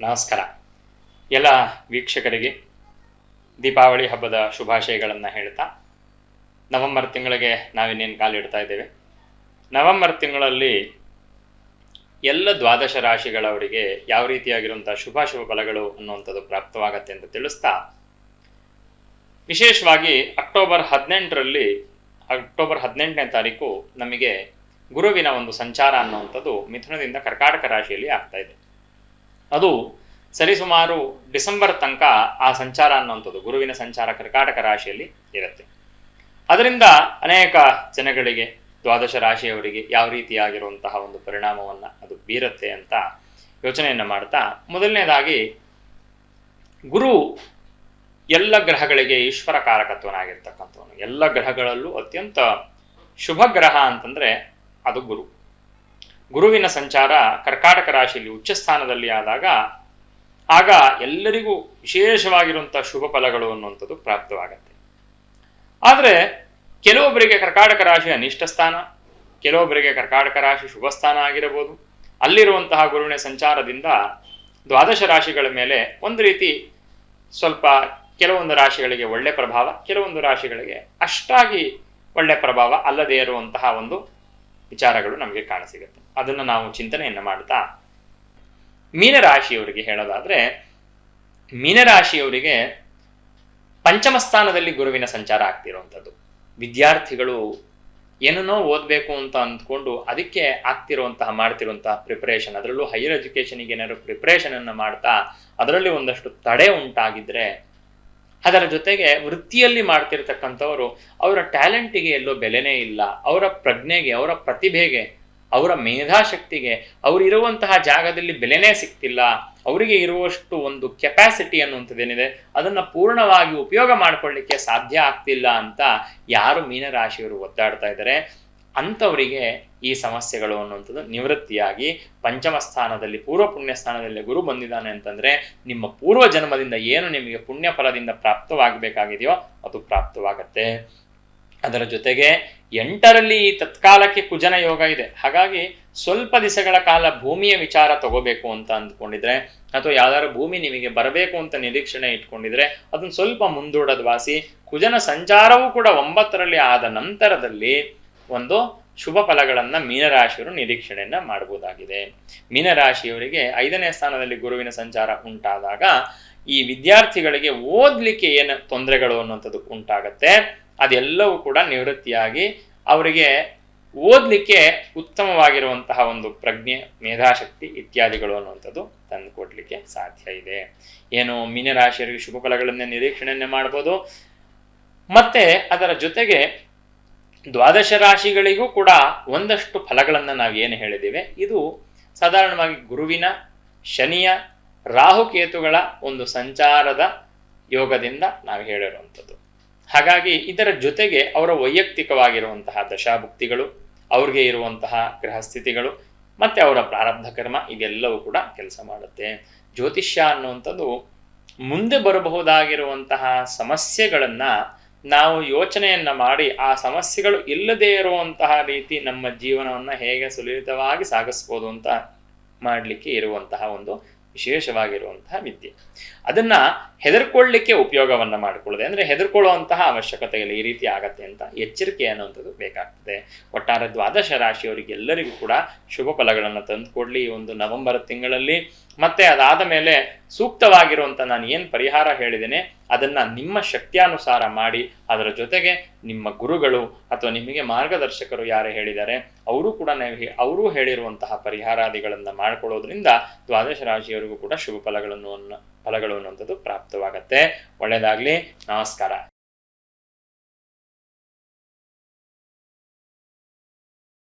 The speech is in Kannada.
ನಮಸ್ಕಾರ. ಎಲ್ಲ ವೀಕ್ಷಕರಿಗೆ ದೀಪಾವಳಿ ಹಬ್ಬದ ಶುಭಾಶಯಗಳನ್ನು ಹೇಳ್ತಾ ನವೆಂಬರ್ ತಿಂಗಳಿಗೆ ನಾವಿನ್ನೇನು ಕಾಲಿಡ್ತಾ ಇದ್ದೇವೆ. ನವೆಂಬರ್ ತಿಂಗಳಲ್ಲಿ ಎಲ್ಲ ದ್ವಾದಶ ರಾಶಿಗಳವರಿಗೆ ಯಾವ ರೀತಿಯಾಗಿರುವಂಥ ಶುಭಾಶುಭ ಫಲಗಳು ಅನ್ನುವಂಥದ್ದು ಪ್ರಾಪ್ತವಾಗತ್ತೆ ಅಂತ ತಿಳಿಸ್ತಾ ವಿಶೇಷವಾಗಿ ಅಕ್ಟೋಬರ್ ಹದಿನೆಂಟರಲ್ಲಿ, ಅಕ್ಟೋಬರ್ ಹದಿನೆಂಟನೇ ತಾರೀಕು ನಮಗೆ ಗುರುವಿನ ಒಂದು ಸಂಚಾರ ಅನ್ನುವಂಥದ್ದು ಮಿಥುನದಿಂದ ಕರ್ಕಾಟಕ ರಾಶಿಯಲ್ಲಿ ಆಗ್ತಾ ಇದೆ. ಅದು ಸರಿಸುಮಾರು ಡಿಸೆಂಬರ್ ತನಕ ಆ ಸಂಚಾರ ಅನ್ನುವಂಥದ್ದು ಗುರುವಿನ ಸಂಚಾರ ಕರ್ಕಾಟಕ ರಾಶಿಯಲ್ಲಿ ಇರುತ್ತೆ. ಅದರಿಂದ ಅನೇಕ ಜನಗಳಿಗೆ, ದ್ವಾದಶ ರಾಶಿಯವರಿಗೆ ಯಾವ ರೀತಿಯಾಗಿರುವಂತಹ ಒಂದು ಪರಿಣಾಮವನ್ನು ಅದು ಬೀರುತ್ತೆ ಅಂತ ಯೋಚನೆಯನ್ನು ಮಾಡ್ತಾ, ಮೊದಲನೇದಾಗಿ ಗುರು ಎಲ್ಲ ಗ್ರಹಗಳಿಗೆ ಈಶ್ವರ ಕಾರಕತ್ವನಾಗಿರ್ತಕ್ಕಂಥವನು. ಎಲ್ಲ ಗ್ರಹಗಳಲ್ಲೂ ಅತ್ಯಂತ ಶುಭ ಗ್ರಹ ಅಂತಂದರೆ ಅದು ಗುರು. ಗುರುವಿನ ಸಂಚಾರ ಕರ್ಕಾಟಕ ರಾಶಿಯಲ್ಲಿ ಉಚ್ಚ ಸ್ಥಾನದಲ್ಲಿ ಆದಾಗ ಆಗ ಎಲ್ಲರಿಗೂ ವಿಶೇಷವಾಗಿರುವಂಥ ಶುಭ ಫಲಗಳು ಅನ್ನುವಂಥದ್ದು ಪ್ರಾಪ್ತವಾಗತ್ತೆ. ಆದರೆ ಕೆಲವೊಬ್ಬರಿಗೆ ಕರ್ಕಾಟಕ ರಾಶಿ ಅನಿಷ್ಟ ಸ್ಥಾನ, ಕೆಲವೊಬ್ಬರಿಗೆ ಕರ್ಕಾಟಕ ರಾಶಿ ಶುಭ ಸ್ಥಾನ ಆಗಿರಬಹುದು. ಅಲ್ಲಿರುವಂತಹ ಗುರುವಿನ ಸಂಚಾರದಿಂದ ದ್ವಾದಶ ರಾಶಿಗಳ ಮೇಲೆ ಒಂದು ರೀತಿ ಸ್ವಲ್ಪ ಕೆಲವೊಂದು ರಾಶಿಗಳಿಗೆ ಒಳ್ಳೆ ಪ್ರಭಾವ, ಕೆಲವೊಂದು ರಾಶಿಗಳಿಗೆ ಅಷ್ಟಾಗಿ ಒಳ್ಳೆ ಪ್ರಭಾವ ಅಲ್ಲದೇ ಇರುವಂತಹ ಒಂದು ವಿಚಾರಗಳು ನಮಗೆ ಕಾಣಸಿಗುತ್ತೆ. ಅದನ್ನು ನಾವು ಚಿಂತನೆಯನ್ನು ಮಾಡ್ತಾ ಮೀನರಾಶಿಯವರಿಗೆ ಹೇಳೋದಾದ್ರೆ ಮೀನರಾಶಿಯವರಿಗೆ ಪಂಚಮ ಸ್ಥಾನದಲ್ಲಿ ಗುರುವಿನ ಸಂಚಾರ ಆಗ್ತಿರುವಂಥದ್ದು. ವಿದ್ಯಾರ್ಥಿಗಳು ಏನನ್ನೋ ಓದಬೇಕು ಅಂತ ಅಂದ್ಕೊಂಡು ಅದಕ್ಕೆ ಆಗ್ತಿರುವಂತಹ, ಮಾಡ್ತಿರುವಂತಹ ಪ್ರಿಪರೇಷನ್ ಅದರಲ್ಲೂ ಹೈಯರ್ ಎಜುಕೇಷನಿಗೆ ಏನಾದ್ರು ಪ್ರಿಪರೇಷನ್ ಅನ್ನು ಮಾಡ್ತಾ, ಅದರಲ್ಲಿ ಒಂದಷ್ಟು ತಡೆ ಉಂಟಾಗಿದ್ರೆ ಅದರ ಜೊತೆಗೆ ವೃತ್ತಿಯಲ್ಲಿ ಮಾಡ್ತಿರ್ತಕ್ಕಂಥವರು ಅವರ ಟ್ಯಾಲೆಂಟಿಗೆ ಎಲ್ಲೋ ಬೆಲೆನೇ ಇಲ್ಲ. ಅವರ ಪ್ರಜ್ಞೆಗೆ, ಅವರ ಪ್ರತಿಭೆಗೆ, ಅವರ ಮೇಧಾಶಕ್ತಿಗೆ ಅವರಿರುವಂತಹ ಜಾಗದಲ್ಲಿ ಬೆಲೆನೇ ಸಿಗ್ತಿಲ್ಲ ಅವರಿಗೆ ಇರುವಷ್ಟು ಒಂದು ಕೆಪಾಸಿಟಿ ಅನ್ನುವಂಥದ್ದೇನಿದೆ, ಅದನ್ನು ಪೂರ್ಣವಾಗಿ ಉಪಯೋಗ ಮಾಡಿಕೊಳ್ಳಿಕ್ಕೆ ಸಾಧ್ಯ ಆಗ್ತಿಲ್ಲ ಅಂತ ಯಾರು ಮೀನರಾಶಿಯವರು ಒದ್ದಾಡ್ತಾ ಇದ್ದಾರೆ. ಅಂಥವರಿಗೆ ಈ ಸಮಸ್ಯೆಗಳು ಅನ್ನುವಂಥದ್ದು ನಿವೃತ್ತಿಯಾಗಿ ಪಂಚಮ ಸ್ಥಾನದಲ್ಲಿ, ಪೂರ್ವ ಪುಣ್ಯ ಸ್ಥಾನದಲ್ಲಿ ಗುರು ಬಂದಿದ್ದಾನೆ ಅಂತಂದ್ರೆ ನಿಮ್ಮ ಪೂರ್ವ ಜನ್ಮದಿಂದ ಏನು ನಿಮಗೆ ಪುಣ್ಯ ಫಲದಿಂದ ಪ್ರಾಪ್ತವಾಗಬೇಕಾಗಿದೆಯೋ ಅದು ಪ್ರಾಪ್ತವಾಗತ್ತೆ. ಅದರ ಜೊತೆಗೆ ಎಂಟರಲ್ಲಿ ಈ ತತ್ಕಾಲಕ್ಕೆ ಕುಜನ ಯೋಗ ಇದೆ. ಹಾಗಾಗಿ ಸ್ವಲ್ಪ ದಿವಸಗಳ ಕಾಲ ಭೂಮಿಯ ವಿಚಾರ ತಗೋಬೇಕು ಅಂತ ಅಂದ್ಕೊಂಡಿದ್ರೆ ಅಥವಾ ಯಾವ್ದಾದ್ರು ಭೂಮಿ ನಿಮಗೆ ಬರಬೇಕು ಅಂತ ನಿರೀಕ್ಷಣೆ ಇಟ್ಕೊಂಡಿದ್ರೆ ಅದನ್ನ ಸ್ವಲ್ಪ ಮುಂದೂಡೋದು ವಾಸಿ ಕುಜನ ಸಂಚಾರವೂ ಕೂಡ ಒಂಬತ್ತರಲ್ಲಿ ಆದ ನಂತರದಲ್ಲಿ ಒಂದು ಶುಭ ಫಲಗಳನ್ನ ಮೀನರಾಶಿಯವರು ನಿರೀಕ್ಷಣೆಯನ್ನ ಮಾಡಬಹುದಾಗಿದೆ ಮೀನರಾಶಿಯವರಿಗೆ ಐದನೇ ಸ್ಥಾನದಲ್ಲಿ ಗುರುವಿನ ಸಂಚಾರ ಉಂಟಾದಾಗ ಈ ವಿದ್ಯಾರ್ಥಿಗಳಿಗೆ ಓದ್ಲಿಕ್ಕೆ ಏನು ತೊಂದರೆಗಳು ಅನ್ನುವಂಥದ್ದು ಉಂಟಾಗತ್ತೆ. ಅದೆಲ್ಲವೂ ಕೂಡ ನಿವೃತ್ತಿಯಾಗಿ ಅವರಿಗೆ ಓದಲಿಕ್ಕೆ ಉತ್ತಮವಾಗಿರುವಂತಹ ಒಂದು ಪ್ರಜ್ಞೆ, ಮೇಧಾಶಕ್ತಿ ಇತ್ಯಾದಿಗಳು ಅನ್ನುವಂಥದ್ದು ತಂದು ಕೊಡ್ಲಿಕ್ಕೆ ಸಾಧ್ಯ ಇದೆ. ಏನು ಮೀನರಾಶಿಯರಿಗೆ ಶುಭ ಫಲಗಳನ್ನೇ ನಿರೀಕ್ಷಣೆಯನ್ನೇ ಮಾಡ್ಬೋದು. ಮತ್ತೆ ಅದರ ಜೊತೆಗೆ ದ್ವಾದಶ ರಾಶಿಗಳಿಗೂ ಕೂಡ ಒಂದಷ್ಟು ಫಲಗಳನ್ನು ನಾವು ಏನು ಹೇಳಿದ್ದೇವೆ ಇದು ಸಾಧಾರಣವಾಗಿ ಗುರುವಿನ, ಶನಿಯ ರಾಹುಕೇತುಗಳ ಒಂದು ಸಂಚಾರದ ಯೋಗದಿಂದ ನಾವು ಹೇಳಿರುವಂಥದ್ದು. ಹಾಗಾಗಿ ಇದರ ಜೊತೆಗೆ ಅವರ ವೈಯಕ್ತಿಕವಾಗಿರುವಂತಹ ದಶಾಭುಕ್ತಿಗಳು, ಅವ್ರಿಗೆ ಇರುವಂತಹ ಗ್ರಹಸ್ಥಿತಿಗಳು ಮತ್ತೆ ಅವರ ಪ್ರಾರಬ್ಧ ಕರ್ಮ, ಇದೆಲ್ಲವೂ ಕೂಡ ಕೆಲಸ ಮಾಡುತ್ತೆ. ಜ್ಯೋತಿಷ್ಯ ಅನ್ನುವಂಥದ್ದು ಮುಂದೆ ಬರಬಹುದಾಗಿರುವಂತಹ ಸಮಸ್ಯೆಗಳನ್ನ ನಾವು ಯೋಚನೆಯನ್ನ ಮಾಡಿ ಆ ಸಮಸ್ಯೆಗಳು ಇಲ್ಲದೇ ಇರುವಂತಹ ರೀತಿ ನಮ್ಮ ಜೀವನವನ್ನು ಹೇಗೆ ಸುಲಲಿತವಾಗಿ ಸಾಗಿಸ್ಬೋದು ಅಂತ ಮಾಡಲಿಕ್ಕೆ ಇರುವಂತಹ ಒಂದು ವಿಶೇಷವಾಗಿರುವಂತಹ ವಿದ್ಯೆ. ಅದನ್ನ ಹೆದರ್ಕೊಳ್ಳಿಕ್ಕೆ ಉಪಯೋಗವನ್ನ ಮಾಡಿಕೊಳ್ಳದೆ. ಅಂದ್ರೆ ಹೆದರ್ಕೊಳ್ಳುವಂತಹ ಅವಶ್ಯಕತೆ ಇಲ್ಲ ಈ ರೀತಿ ಆಗತ್ತೆ ಅಂತ ಎಚ್ಚರಿಕೆ ಅನ್ನುವಂಥದ್ದು ಬೇಕಾಗ್ತದೆ. ಒಟ್ಟಾರೆ ದ್ವಾದಶ ರಾಶಿಯವರಿಗೆ ಎಲ್ಲರಿಗೂ ಕೂಡ ಶುಭ ಫಲಗಳನ್ನು ತಂದುಕೊಡ್ಲಿ ಈ ಒಂದು ನವೆಂಬರ್ ತಿಂಗಳಲ್ಲಿ. ಮತ್ತೆ ಅದಾದ ಮೇಲೆ ಸೂಕ್ತವಾಗಿರುವಂತ ನಾನು ಏನು ಪರಿಹಾರ ಹೇಳಿದ್ದೇನೆ, ಅದನ್ನ ನಿಮ್ಮ ಶಕ್ತಿಯಾನುಸಾರ ಮಾಡಿ, ಅದರ ಜೊತೆಗೆ ನಿಮ್ಮ ಗುರುಗಳು ಅಥವಾ ನಿಮಗೆ ಮಾರ್ಗದರ್ಶಕರು ಯಾರು ಹೇಳಿದ್ದಾರೆ, ಅವರು ಕೂಡ ಅವರು ಹೇಳಿರುವಂತಹ ಪರಿಹಾರಾದಿಗಳನ್ನು ಮಾಡಿಕೊಳ್ಳೋದ್ರಿಂದ ದ್ವಾದಶ ರಾಶಿಯವರಿಗೂ ಕೂಡ ಶುಭ ಫಲಗಳನ್ನು ಫಲಗಳು ಅನ್ನುವಂಥದ್ದು ಪ್ರಾಪ್ತವಾಗತ್ತೆ. ಒಳ್ಳೆಯದಾಗಲಿ ನಮಸ್ಕಾರ.